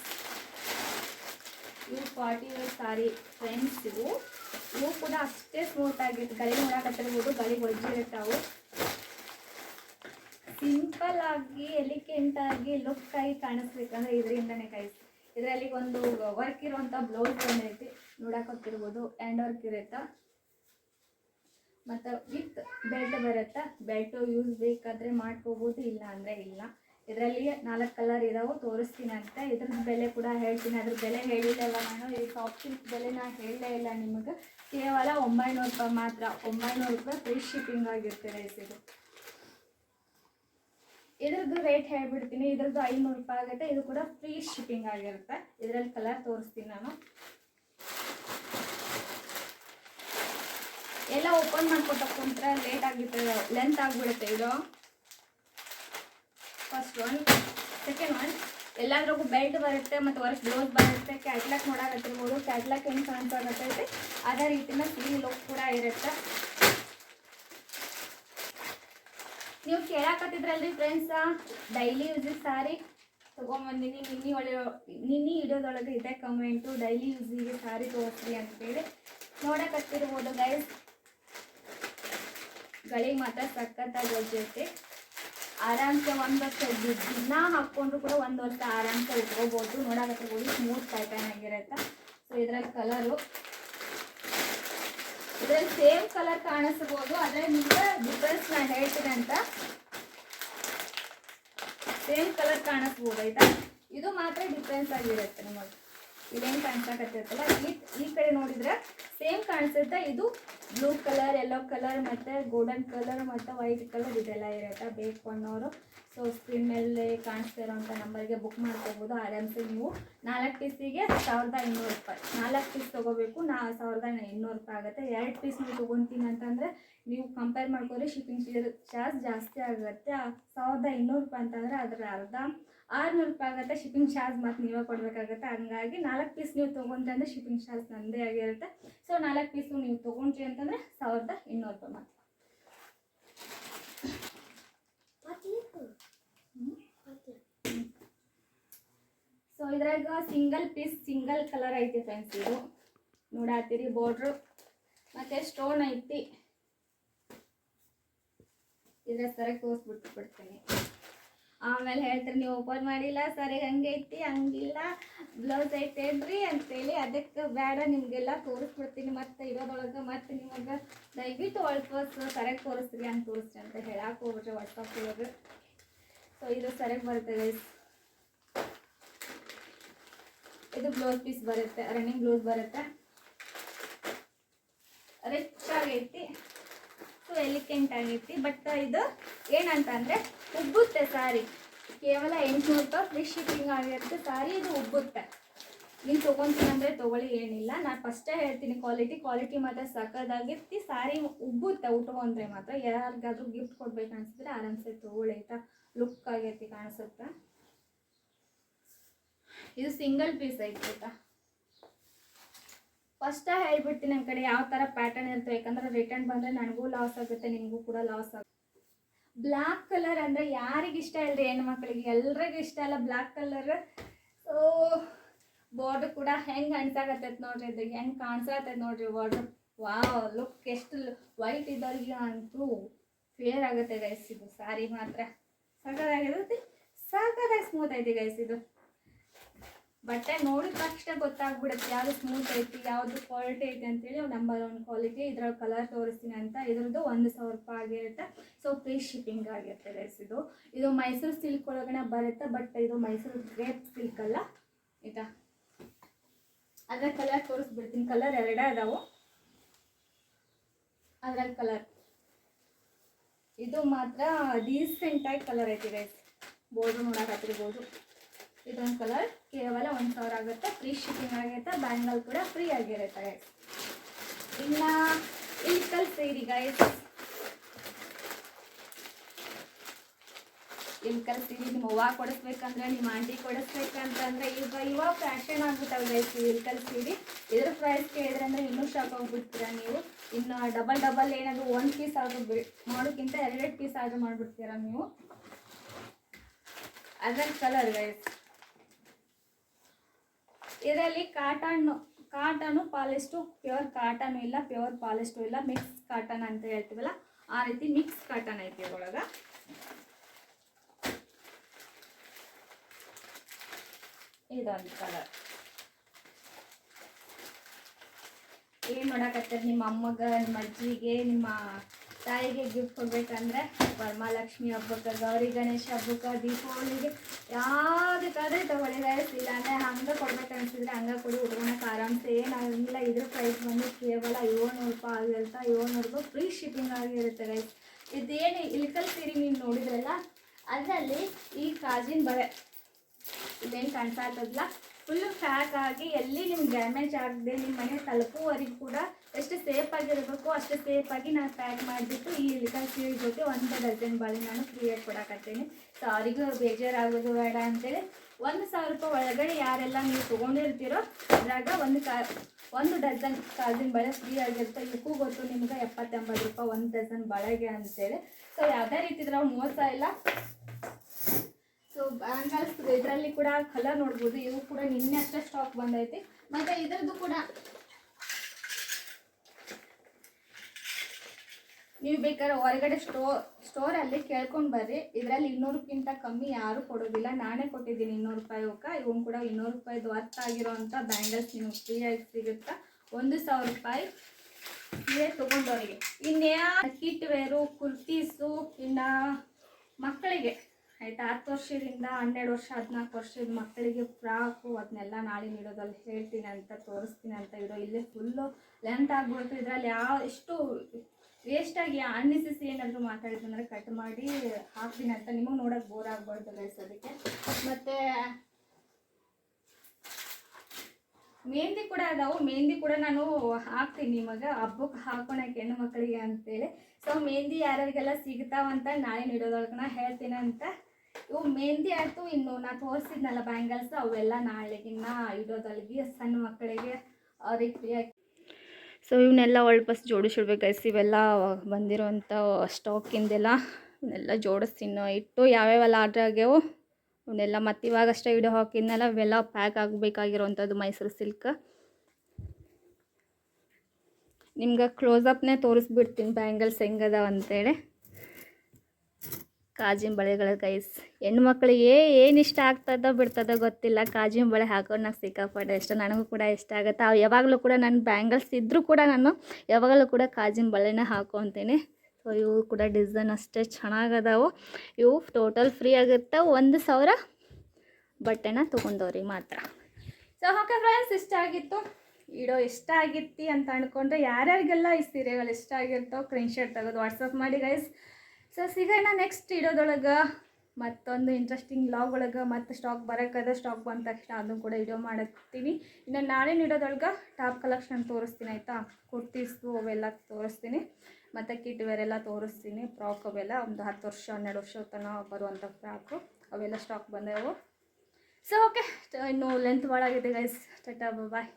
ಇವು ಪಾರ್ಟಿ ವೇರ್ ಸಾರಿ ಫ್ರೆಂಡ್ಸ್ ಇವು. ಇವು ಕೂಡ ಅಷ್ಟೇ ಸ್ಮೂತ್ ಆಗಿತ್ತು ಗಲಿ ನೋಡಕತ್ತಿರ್ಬೋದು ಗಲಿ ಒಜ್ಜಿರ್ತಾವು ಸಿಂಪಲ್ ಆಗಿ ಎಲಿಕೆಂಟ್ ಆಗಿ ಲುಕ್ ಆಗಿ ಕಾಣಿಸ್ಬೇಕಂದ್ರೆ ಇದರಿಂದನೇ ಕೈ ಇದರಲ್ಲಿ ಒಂದು ವರ್ಕ್ ಇರುವಂಥ ಬ್ಲೌಸ್ ಬಂದೈತಿ ಹೋಗ್ತಿರ್ಬೋದು ಹ್ಯಾಂಡ್ ವರ್ಕ್ ಇರುತ್ತೆ. ಮತ್ತು ವಿತ್ ಬೆಲ್ಟ್ ಬರುತ್ತೆ ಬೆಲ್ಟು ಯೂಸ್ ಬೇಕಾದರೆ ಮಾಡ್ಕೋಬೋದು ಇಲ್ಲ ಅಂದರೆ ಇಲ್ಲ. ಇದರಲ್ಲಿ ನಾಲ್ಕು ಕಲರ್ ಇದಾವೆ, ತೋರಿಸ್ತೀನಿ ಅಂತ. ಇದ್ರದ್ದು ಬೆಲೆ ಕೂಡ ಹೇಳ್ತೀನಿ. ಅದ್ರ ಬೆಲೆ ಹೇಳಿಲ್ಲಲ್ಲ ನಾನು. ಈ ಸಿಲ್ಕ್ ಬೆಲೆ ನಾನು ಹೇಳಲೇ ಇಲ್ಲ ನಿಮಗೆ. ಕೇವಲ ಒಂಬೈನೂರು ರೂಪಾಯಿ ಮಾತ್ರ. ಒಂಬೈನೂರು ರೂಪಾಯಿ ಫ್ರೀ ಶಿಪ್ಪಿಂಗ್ ಆಗಿರ್ತದೆ ಇದು. ಇದ್ರದ್ದು ರೇಟ್ ಹೇಳ್ಬಿಡ್ತೀನಿ. ಇದ್ರದ್ದು ಐನೂರು ರೂಪಾಯಿ ಆಗುತ್ತೆ. ಇದು ಕೂಡ ಫ್ರೀ ಶಿಪ್ಪಿಂಗ್ ಆಗಿರುತ್ತೆ. ಇದರಲ್ಲಿ ಕಲರ್ ತೋರಿಸ್ತೀನಿ ನಾನು. ಎಲ್ಲ ಓಪನ್ ಮಾಡ್ಕೊಟ್ಟ ಲೇಟ್ ಆಗಿರುತ್ತೆ ಲೆಂತ್ ಆಗಿಬಿಡುತ್ತೆ ಇದು. ಫಸ್ಟ್ ಒನ್ ಸೆಕೆಂಡ್ ಒನ್ ಎಲ್ಲಾದ್ರಿಗೂ ಬೆಲ್ಟ್ ಬರುತ್ತೆ ಮತ್ತು ವರ್ಷ ಬ್ಲೌಸ್ ಬರುತ್ತೆ. ಕ್ಯಾಟ್ಲಾಕ್ ನೋಡಕತ್ತಿರ್ಬೋದು ಕ್ಯಾಟ್ಲಾಕ್ ಹೆಂಗೆ ಕಾಣಿಸಾಗತ್ತೈತೆ ಅದೇ ರೀತಿನ ಫ್ರೀ ಲುಕ್ ಕೂಡ ಇರುತ್ತೆ. ನೀವು ಕೇಳಾಕತ್ತಿದ್ರಲ್ರಿ ಫ್ರೆಂಡ್ಸ ಡೈಲಿ ಯೂಸಿಗೆ ಸಾರಿ ತೊಗೊಂಬಂದಿನಿ. ನಿನ್ನೆ ಒಳ್ಳೆ ನಿನ್ನೆ ಇಡೋದೊಳಗೆ ಇದೆ ಕಮೆಂಟು ಡೈಲಿ ಯೂಸಿಗೆ ಸಾರಿ ತೋರಿಸ್ರಿ ಅಂತೇಳಿ ನೋಡಕತ್ತಿರ್ಬೋದು ಗೈಸ್ ಗಳಿಗೆ ಮಾತ್ರ ಸಖತ್ತಾಗಿ ಒಜ್ಜೈತೆ. ಆರಾಮ್ಸೆ ಒಂದು ವರ್ಷ ದಿನ ಹಾಕ್ಕೊಂಡ್ರು ಕೂಡ ಒಂದು ವರ್ಷ ಆರಾಮ್ಸೆ ಉಟ್ಕೋಬೋದು ನೋಡಕತ್ತಿರ್ಬೋದು ಸ್ಮೂತ್ ಪ್ಯಾಟರ್ನ್ ಆಗಿರುತ್ತೆ. ಸೊ ಇದ್ರಲ್ಲಿ ಕಲರು ಇದ್ರಲ್ಲಿ ಸೇಮ್ ಕಲರ್ ಕಾಣಿಸಬಹುದು ಆದರೆ ನಿಮ್ಗೆ ಡಿಫ್ರೆನ್ಸ್ ನಾನು ಹೇಳ್ತೀನಿ ಅಂತ. ಸೇಮ್ ಕಲರ್ ಕಾಣಿಸ್ಬೋದು, ಆಯ್ತಾ? ಇದು ಮಾತ್ರ ಡಿಫ್ರೆನ್ಸ್ ಆಗಿರುತ್ತೆ ನಮಗೆ ಇದೇನು ಕಾಣಿಸಕತ್ತಿರ್ತಲ್ಲ ಈ ಈ ಕಡೆ ನೋಡಿದ್ರೆ ಸೇಮ್ ಕಾಣಿಸುತ್ತೆ. ಇದು ಬ್ಲೂ ಕಲರ್ ಯೆಲ್ಲೋ ಕಲರ್ ಮತ್ತು ಗೋಲ್ಡನ್ ಕಲರ್ ಮತ್ತು ವೈಟ್ ಕಲರ್ ಇದೆಲ್ಲ ಇರುತ್ತೆ, ಬೇಕು ಅನ್ನೋರು. ಸೊ ಸ್ಕ್ರೀನ್ ಮೇಲೆ ಕಾಣಿಸ್ತಾ ಇರೋಂಥ ನಂಬರ್ಗೆ ಬುಕ್ ಮಾಡ್ಕೋಬೋದು. ಆರಾಮ್ಸೆ ನೀವು ನಾಲ್ಕು ಪೀಸಿಗೆ ಸಾವಿರದ ಇನ್ನೂರು ರೂಪಾಯಿ. ನಾಲ್ಕು ಪೀಸ್ ತೊಗೋಬೇಕು. ನಾ ಸಾವಿರದ ಇನ್ನೂರು ರೂಪಾಯಿ ಆಗುತ್ತೆ. ಎರಡು ಪೀಸ್ ನೀವು ತೊಗೊತೀನಿ ಅಂತಂದರೆ ನೀವು ಕಂಪೇರ್ ಮಾಡ್ಕೊಂಡ್ರೆ ಶಿಪ್ಪಿಂಗ್ ಚಾರ್ಜ್ ಜಾಸ್ತಿ ಆಗುತ್ತೆ. ಸಾವಿರದ ಇನ್ನೂರು ರೂಪಾಯಿ ಅಂತಂದರೆ ಅದರ ಅರ್ಧ ಆರುನೂರು ರೂಪಾಯಿ ಆಗುತ್ತೆ. ಶಿಪ್ಪಿಂಗ್ ಚಾರ್ಜ್ ಮತ್ತು ನೀವೇ ಕೊಡಬೇಕಾಗುತ್ತೆ. ಹಂಗಾಗಿ ನಾಲ್ಕು ಪೀಸ್ ನೀವು ತೊಗೊಂಡ್ರೆ ಶಿಪ್ಪಿಂಗ್ ಚಾರ್ಜ್ ನನ್ನದೇ ಆಗಿರುತ್ತೆ. ಸೊ ನಾಲ್ಕು ಪೀಸು ನೀವು ತೊಗೊಂಡ್ರಿ ಅಂತಂದರೆ ಸಾವಿರದ ಇನ್ನೂರು ರೂಪಾಯಿ ಮಾತ್ರ. ಸೊ ಇದ್ರಾಗ ಸಿಂಗಲ್ ಪೀಸ್ ಸಿಂಗಲ್ ಕಲರ್ ಐತಿ ಫ್ರೆಂಡ್ಸ್ ಇದು. ನೋಡಾತೀರಿ ಬಾರ್ಡ್ರು ಮತ್ತು ಸ್ಟೋನ್ ಐತಿ. ಇದ್ರ ಸರಕ್ಕೆ ತೋರಿಸ್ಬಿಟ್ಟು ಬಿಡ್ತೀನಿ ಆಮೇಲೆ ಹೇಳ್ತಾರೆ ನೀವು ಓಪನ್ ಮಾಡಿಲ್ಲ, ಸರಿ ಹಂಗೆ ಐತಿ ಹಂಗಿಲ್ಲ ಬ್ಲೌಸ್ ಐತೇನ್ರಿ ಅಂತೇಳಿ ಅದಕ್ಕೆ ಬೇಡ, ನಿಮಗೆಲ್ಲ ತೋರಿಸ್ಬಿಡ್ತೀನಿ. ಮತ್ತೆ ಇರೋದೊಳಗೆ ಮತ್ತೆ ನಿಮಗೆ ದಯವಿಟ್ಟು ವಾಟ್ಸಪ್ ಸರಿಯಾಗಿ ತೋರಿಸ್ರಿ ಅಂತ ತೋರಿಸ್ತೀನಿ ಅಂತ ಹೇಳಕ್ಕೆ ಹೋಗ್ಬಿಟ್ರೆ ಒಳಗೆ ಸೊ ಇದು ಸರಿಯಾಗಿ ಬರ್ತದೆ ಇದು ಬ್ಲೌಸ್ ಪೀಸ್ ಬರುತ್ತೆ ರನ್ನಿಂಗ್ ಬ್ಲೌಸ್ ಬರುತ್ತೆ. ರಿಚ್ ಆಗೈತಿ. ಸೊ ಎಲಿಕೆಂಟ್ ಆಗೈತಿ. ಬಟ್ ಇದು ಏನಂತ ಅಂದರೆ ಉಬ್ಬುತ್ತೆ ಸಾರಿ. ಕೇವಲ ಎಂಟುನೂರು ರೂಪಾಯಿ ಫ್ರೀ ಶಿಪ್ಪಿಂಗ್ ಆಗಿರುತ್ತೆ. ಸಾರಿ ಇದು ಉಬ್ಬುತ್ತೆ. ನೀವು ತೊಗೊತೀನಿ ಅಂದರೆ ತೊಗೊಳ್ಳಿ, ಏನಿಲ್ಲ. ನಾನು ಫಸ್ಟೇ ಹೇಳ್ತೀನಿ ಕ್ವಾಲಿಟಿ ಕ್ವಾಲಿಟಿ ಮಾತ್ರ ಸಕ್ಕದಾಗಿರ್ತಿ ಸಾರಿ ಉಬ್ಬುತ್ತೆ, ಉಟ್ಕೊಂಡ್ರೆ ಮಾತ್ರ. ಯಾರಿಗಾದ್ರೂ ಗಿಫ್ಟ್ ಕೊಡ್ಬೇಕು ಅನ್ಸಿದ್ರೆ ಆರಾಮ್ಸೆ ತೊಗೊಳ್ಳಿ, ಆಯಿತಾ? ಲುಕ್ ಆಗೈತಿ, ಕಾಣಿಸುತ್ತೆ? ಇದು ಸಿಂಗಲ್ ಪೀಸ್ ಐತಿ ಆಯ್ತಾ? ಫಸ್ಟ ಹೇಳ್ಬಿಡ್ತೀನಿ ನನ್ನ ಕಡೆ ಯಾವ ಥರ ಪ್ಯಾಟರ್ನ್ ಇರುತ್ತೆ, ಯಾಕಂದ್ರೆ ರಿಟರ್ನ್ ಬಂದರೆ ನನಗೂ ಲಾಸ್ ಆಗುತ್ತೆ, ನಿಮಗೂ ಕೂಡ ಲಾಸ್ ಆಗುತ್ತೆ. ಬ್ಲ್ಯಾಕ್ ಕಲರ್ ಅಂದರೆ ಯಾರಿಗೆ ಇಷ್ಟ ಇಲ್ಲರಿ ಮಕ್ಕಳಿಗೆ ಎಲ್ರಿಗೂ ಇಷ್ಟ ಅಲ್ಲ ಬ್ಲ್ಯಾಕ್ ಕಲರ್ ಸೊ ಬಾರ್ಡರ್ ಕೂಡ ಹೆಂಗೆ ಅನ್ಸಾಕತ್ತೈತೆ ನೋಡ್ರಿ ಇದು, ಹೆಂಗೆ ಕಾಣಿಸತ್ತೈತೆ ನೋಡ್ರಿ ಬಾರ್ಡರ್ ವಾವ್ ಲುಕ್ ಎಷ್ಟು ವೈಟ್ ಇದ್ದವ್ರಿಗೆ ಅಂತೂ ಫೇರ್ ಆಗುತ್ತೆ ಗೈಸ್ ಇದು, ಸಾರಿ ಮಾತ್ರ. ಸಾಕಾಗಿರುತ್ತೆ ಸಾಕಾಗ ಸ್ಮೂತ್ ಐತಿ ಗೈಸ್ ಇದು. ಬಟ್ಟೆ ನೋಡಿದ ತಕ್ಷಣ ಗೊತ್ತಾಗ್ಬಿಡುತ್ತೆ, ಯಾವುದು ಸ್ಮೂತ್ ಐತಿ, ಯಾವುದು ಕ್ವಾಲಿಟಿ ಐತಿ ಅಂತೇಳಿ ನಂಬರ್ ಒನ್ ಕ್ವಾಲಿಟಿ ಇದ್ರೊಳಗೆ ಕಲರ್ ತೋರಿಸ್ತೀನಿ ಅಂತ ಇದ್ರದ್ದು ಒಂದು ಸಾವಿರ ರೂಪಾಯಿ ಆಗಿರುತ್ತೆ. ಸೊ ಫ್ರೀ ಶಿಪ್ಪಿಂಗ್ ಆಗಿರುತ್ತೆ ಗೈಸ್ ಇದು. ಇದು ಮೈಸೂರು ಸಿಲ್ಕ್ ಒಳಗಡೆ ಬರುತ್ತೆ ಬಟ್ ಇದು ಮೈಸೂರು ಗ್ರೇಪ್ ಸಿಲ್ಕ್ ಅಲ್ಲ. ಆಯ್ತಾ? ಅದ್ರ ಕಲರ್ ತೋರಿಸ್ಬಿಡ್ತೀನಿ. ಕಲರ್ ಎರಡೇ ಅದಾವು. ಅದ್ರಲ್ಲಿ ಕಲರ್ ಇದು ಮಾತ್ರ ಡೀಸೆಂಟಾಗಿ ಕಲರ್ ಐತಿ ಗೈಸ್ ಬೋರ್ಡು ನೋಡೋಕ್ಕಾಗಿರ್ಬೋದು ಇದೊಂದು ಕಲರ್ ಕೇವಲ ಒಂದು ಸಾವಿರ ಆಗುತ್ತೆ. ಫ್ರೀ ಶಿಪ್ಪಿಂಗ್ ಆಗಿರುತ್ತೆ ಬ್ಯಾಂಗಲ್ ಕೂಡ ಫ್ರೀ ಆಗಿರುತ್ತೆ ಇನ್ನ ಇಲ್ಕಲ್ ಸೀರಿ ಗೈಸ್ ಇಲ್ಕಲ್ ಸೀರೆ ನಿಮ್ಮ ಅವ್ವ ಕೊಡಿಸ್ಬೇಕಂದ್ರೆ, ನಿಮ್ಮ ಆಂಟಿ ಕೊಡಿಸ್ಬೇಕಂತಂದ್ರೆ, ಈಗ ಇವಾಗ ಫ್ಯಾಷನ್ ಆಗ್ಬಿಟ್ಟವೆ ಗೈಸ್ ಇಲ್ಕಲ್ ಸೀರೆ. ಇದ್ರ ಪ್ರೈಸ್ ಕೇಳಿದ್ರೆ ಅಂದ್ರೆ ಇನ್ನೂ ಶಾಕ್ ಹೋಗ್ಬಿಡ್ತೀರಾ ನೀವು? ಇನ್ನು ಡಬಲ್ ಡಬಲ್ ಏನಾದರೂ ಒಂದು ಪೀಸ್ ಆದ್ರೂ ಮಾಡೋಕ್ಕಿಂತ ಎರಡೆರಡು ಪೀಸ್ ಆದ್ರೂ ಮಾಡಿಬಿಡ್ತೀರಾ ನೀವು? ಅದರ ಕಲರ್ ಗೈಸ್ ಇದರಲ್ಲಿ cotton cotton polyester pure cotton ಇಲ್ಲ ಪ್ಯೂರ್ ಪಾಲಿಸ್ಟು ಇಲ್ಲ ಮಿಕ್ಸ್ ಕಾಟನ್ ಅಂತ ಹೇಳ್ತೀವಲ್ಲ, ಆ ರೀತಿ ಮಿಕ್ಸ್ ಕಾಟನ್ ಐತಿ ಇದ್ರೊಳಗೆ. ಇದೊಂದು ಕಲರ್ ಏನು ಮಾಡಕತ್ತಾರೆ ನಿಮ್ಮ ಅಮ್ಮಗ, ನಿಮ್ಮ ಅಜ್ಜಿಗೆ, ನಿಮ್ಮ ತಾಯಿಗೆ ಗಿಫ್ಟ್ ಕೊಡ್ಬೇಕಂದ್ರೆ, ವರಮಹಾಲಕ್ಷ್ಮಿ ಹಬ್ಬಕ್ಕೆ, ಗೌರಿ ಗಣೇಶ ಹಬ್ಬಕ್ಕೆ, ದೀಪಾವಳಿಗೆ ಯಾವುದಕ್ಕಾದ್ರೆ ತಗೊಳ್ಳಿ ಇಲ್ಲ ಅಂದ್ರೆ ಹಂಗೆ ಕೊಡ್ಬೇಕು ಅನ್ಸಿದ್ರೆ ಹಂಗೆ ಕೊಡಿ. ಉಟ್ಕೊಳಕ್ಕೆ ಆರಾಮ್ಸೆ ಏನಾಗಿಲ್ಲ ಇದ್ರ ಪ್ರೈಸ್ ಬಂದು ಕೇವಲ ಏಳ್ನೂರು ರೂಪಾಯಿ ಆಗಿರುತ್ತೆ. ಏಳ್ನೂರು ರೂಪಾಯಿ ಫ್ರೀ ಶಿಪ್ಪಿಂಗ್ ಆಗಿರುತ್ತೆ ಗೈಸ್ ಇದೇನು ಇಲ್ಕಲ್ ಸೀರೆ ನೀವು ನೋಡಿದ್ರಲ್ಲ? ಅದರಲ್ಲಿ ಈ ಕಾಜಿನ ಬಳೆ. ಇದೇನು ಕಾಣ್ತಾ ಇರ್ತದಲ್ಲ ಫುಲ್ಲು ಫ್ಯಾಕ್ ಆಗಿ ಎಲ್ಲಿ ನಿಮ್ಗೆ ಡ್ಯಾಮೇಜ್ ಆಗದೆ ನಿಮ್ಮ ಮನೆ ತಲುಪುವವರೆಗೂ ಕೂಡ ಎಷ್ಟು ಸೇಫ್ ಆಗಿರಬೇಕು, ಅಷ್ಟು ಸೇಫ್ ಆಗಿ ನಾನು ಪ್ಯಾಕ್ ಮಾಡಿಬಿಟ್ಟು ಈ ಇಳಿಕಾಯಿ ಜೊತೆ ಒಂದು ಡಜನ್ ಬಾಳೆ ನಾನು ಫ್ರೀಯಾಗಿ ಕೊಡಕತ್ತೇನೆ. ಸೊ ಅವರಿಗೂ ಬೇಜಾರಾಗೋದು ಬೇಡ ಅಂತೇಳಿ. ಒಂದು ಸಾವಿರ ರೂಪಾಯಿ ಒಳಗಡೆ ಯಾರೆಲ್ಲ ನೀವು ತೊಗೊಂಡಿರ್ತೀರೋ, ಅದ್ರಾಗ ಒಂದು ಕಾ, ಒಂದು ಡಜನ್ ಕಾಜಿನ ಬಳೆ ಫ್ರೀ ಆಗಿರುತ್ತೆ. ಇದಕ್ಕೂ ಗೊತ್ತು ನಿಮ್ಗೆ ಎಪ್ಪತ್ತೆಂಬತ್ತು ರೂಪಾಯಿ ಒಂದು ಡಜನ್ ಬಳೆಗೆ ಅಂತೇಳಿ. ಸೊ ಯಾವುದೇ ರೀತಿ ಇದ್ರಾಗ ಮೋಸ ಇಲ್ಲ. ಸೊ ಬ್ಯಾಂಗಲ್ಸ್ ಇದರಲ್ಲಿ ಕೂಡ ಕಲರ್ ನೋಡ್ಬೋದು. ಇವು ಕೂಡ ನಿನ್ನೆ ಅಷ್ಟೇ ಸ್ಟಾಕ್ ಬಂದೈತಿ. ಮತ್ತು ಇದರದ್ದು ಕೂಡ ನೀವು ಬೇಕಾದ್ರೆ ಹೊರಗಡೆ ಸ್ಟೋ, ಸ್ಟೋರಲ್ಲಿ ಕೇಳ್ಕೊಂಡು ಬರ್ರಿ. ಇದರಲ್ಲಿ ಇನ್ನೂರಕ್ಕಿಂತ ಕಮ್ಮಿ ಯಾರು ಕೊಡೋದಿಲ್ಲ. ನಾನೇ ಕೊಟ್ಟಿದ್ದೀನಿ ಇನ್ನೂರು ರೂಪಾಯಿ ಹೋಗ. ಇವನು ಕೂಡ ಇನ್ನೂರು ರೂಪಾಯಿದು ವರ್ತ್ ಆಗಿರೋವಂಥ ಬ್ಯಾಂಗಲ್ಸ್ ನಿಮಗೆ ಫ್ರೀಯಾಗಿ ಸಿಗುತ್ತಾ? ಒಂದು ಸಾವಿರ ರೂಪಾಯಿ ಇದೇ ತೊಗೊಂಡವರಿಗೆ ಇನ್ಯಾ ಕಿಟ್ ವೇರು, ಕುರ್ತೀಸು, ಇನ್ನು ಮಕ್ಕಳಿಗೆ. ಆಯಿತಾ? ಹತ್ತು ವರ್ಷದಿಂದ ಹನ್ನೆರಡು ವರ್ಷ, ಹದಿನಾಲ್ಕು ವರ್ಷದ ಮಕ್ಕಳಿಗೆ ಫ್ರಾಕು, ಅದನ್ನೆಲ್ಲ ನಾಳೆ ನೀಡೋದಲ್ಲಿ ಹೇಳ್ತೀನಿ ಅಂತ ತೋರಿಸ್ತೀನಿ ಅಂತ ಇರೋ, ಇಲ್ಲೇ ಫುಲ್ಲು ಲೆಂತ್ ಆಗ್ಬಿಡ್ತು. ಇದರಲ್ಲಿ ಯಾವ ಎಷ್ಟು ವೇಸ್ಟಾಗಿ ಅನ್ನಿಸಿಸಿ ಏನಾದರೂ ಮಾತಾಡಿದ್ರೆ ಕಟ್ ಮಾಡಿ ಹಾಕ್ತೀನಿ ಅಂತ ನಿಮಗೆ ನೋಡೋಕೆ ಬೋರ್ ಆಗ್ಬಾರ್ದು ಗೈಸ್ ಅದಕ್ಕೆ. ಮತ್ತು ಮೆಹಂದಿ ಕೂಡ ಅದಾವು. ಮೆಹಂದಿ ಕೂಡ ನಾನು ಹಾಕ್ತೀನಿ ನಿಮಗೆ. ಹಬ್ಬಕ್ಕೆ ಹಾಕೊಳಕ್ಕೆ ಹೆಣ್ಣು ಮಕ್ಕಳಿಗೆ ಅಂತೇಳಿ. ಸೊ ಮೆಹಂದಿ ಯಾರ್ಯಾರಿಗೆಲ್ಲ ಸಿಗ್ತಾವಂತ ನಾಳೆ ನೀಡೋದೊಳಗೆ ನಾ ಹೇಳ್ತೀನಿ ಅಂತ. ಇವು ಮೆಹಂದಿ ಆಯಿತು. ಇನ್ನು ನಾ ತೋರಿಸಿದ್ನಲ್ಲ ಬ್ಯಾಂಗಲ್ಸ್, ಅವೆಲ್ಲ ನಾಳೆಗಿನ್ನ ಇಡೋದಲ್ಗಿ ಸಣ್ಣ ಮಕ್ಕಳಿಗೆ ಅವ್ರಿಗೆ ಸೊ ಇವನ್ನೆಲ್ಲ ಒಳ್ಪಸ್ ಜೋಡಿಸಿಡ್ಬೇಕು ಗೈಸ್ ಇವೆಲ್ಲ ಬಂದಿರೋವಂಥ ಸ್ಟಾಕಿಂದೆಲ್ಲ ಇವನ್ನೆಲ್ಲ ಜೋಡಿಸ್ತೀನಿ ಇಟ್ಟು ಯಾವ್ಯಾವೆಲ್ಲ ಆರ್ಡ್ರ್ ಆಗ್ಯಾವು ಇವನ್ನೆಲ್ಲ ಮತ್ತೆ ಇವಾಗಷ್ಟೇ ವಿಡಿಯೋ ಹಾಕಿದ್ನೆಲ್ಲ, ಇವೆಲ್ಲ ಪ್ಯಾಕ್ ಆಗಬೇಕಾಗಿರೋವಂಥದ್ದು ಮೈಸೂರು ಸಿಲ್ಕ್ ನಿಮ್ಗೆ ಕ್ಲೋಸಪ್ನೇ ತೋರಿಸ್ಬಿಡ್ತೀನಿ ಬ್ಯಾಂಗಲ್ಸ್ ಹೆಂಗದಾವ ಅಂತೇಳಿ. ಕಾಜಿನ ಬಳೆಗಳ ಗೈಸ್ ಹೆಣ್ಣು ಮಕ್ಕಳಿಗೆ ಏನು ಇಷ್ಟ ಆಗ್ತದೋ ಬಿಡ್ತದೋ ಗೊತ್ತಿಲ್ಲ. ಕಾಜಿನ ಬಳೆ ಹಾಕೊಂಡು ನಂಗೆ ಸಿಕ್ಕಾಪಟ್ಟೆ ಇಷ್ಟ, ನನಗೂ ಕೂಡ ಇಷ್ಟ ಆಗುತ್ತೆ. ಅವು ಯಾವಾಗಲೂ ಕೂಡ ನನ್ನ ಬ್ಯಾಂಗಲ್ಸ್ ಇದ್ದರೂ ಕೂಡ ನಾನು ಯಾವಾಗಲೂ ಕೂಡ ಕಾಜಿನ ಬಳೆನ ಹಾಕೊತೀನಿ. ಸೊ ಇವು ಕೂಡ ಡಿಸೈನ್ ಅಷ್ಟೇ ಚೆನ್ನಾಗದಾವು. ಇವು ಟೋಟಲ್ ಫ್ರೀ ಆಗುತ್ತೆ, ಒಂದು ಸಾವಿರ ಬಟ್ಟೆನ ತೊಗೊಂಡವ್ರಿಗೆ ಮಾತ್ರ. ಸೊ ಓಕೆ ಫ್ರೆಂಡ್ಸ್ ಇಷ್ಟ ಆಗಿತ್ತು? ಇಡೋ ಇಷ್ಟ ಆಗಿತ್ತಿ ಅಂತ ಅಂದ್ಕೊಂಡ್ರೆ ಯಾರ್ಯಾರಿಗೆಲ್ಲ ಈ ಸೀರೆಗಳು ಇಷ್ಟ ಆಗಿರ್ತೋ ಸ್ಕ್ರೀನ್ಶಾಟ್ ತೆಗೆದು ವಾಟ್ಸಪ್ ಮಾಡಿ ಗೈಸ್ ಸೊ ಸಿಗೋಣ ನೆಕ್ಸ್ಟ್ ಇಡೋದೊಳಗೆ. ಮತ್ತೊಂದು ಇಂಟ್ರೆಸ್ಟಿಂಗ್ ಲಾಗ್ ಒಳಗೆ ಮತ್ತೆ ಸ್ಟಾಕ್ ಬರೋಕ್ಕದ ಸ್ಟಾಕ್ ಬಂದ ತಕ್ಷಣ ಅದನ್ನು ಕೂಡ ವಿಡಿಯೋ ಮಾಡುತ್ತೀನಿ. ಇನ್ನು ನಾಳೆ ಇಡೋದೊಳಗೆ ಟಾಪ್ ಕಲೆಕ್ಷನ್ ತೋರಿಸ್ತೀನಿ, ಆಯಿತಾ? ಕುರ್ತೀಸ್ದು ಅವೆಲ್ಲ ತೋರಿಸ್ತೀನಿ. ಮತ್ತು ಕಿಟ್ ವೇರ್ ಎಲ್ಲ ತೋರಿಸ್ತೀನಿ ಫ್ರಾಕ್ ಅವೆಲ್ಲ. ಒಂದು ಹತ್ತು ವರ್ಷ, ಹನ್ನೆರಡು ವರ್ಷ ತನಕ ಬರುವಂಥ ಫ್ರಾಕು ಅವೆಲ್ಲ ಸ್ಟಾಕ್ ಬಂದವು. ಸೊ ಓಕೆ ಇನ್ನು ಲೆಂತ್ ಒಳಗಿದೆ ಗೈಸ್ ಟಾಟಾ ಬಾಯ್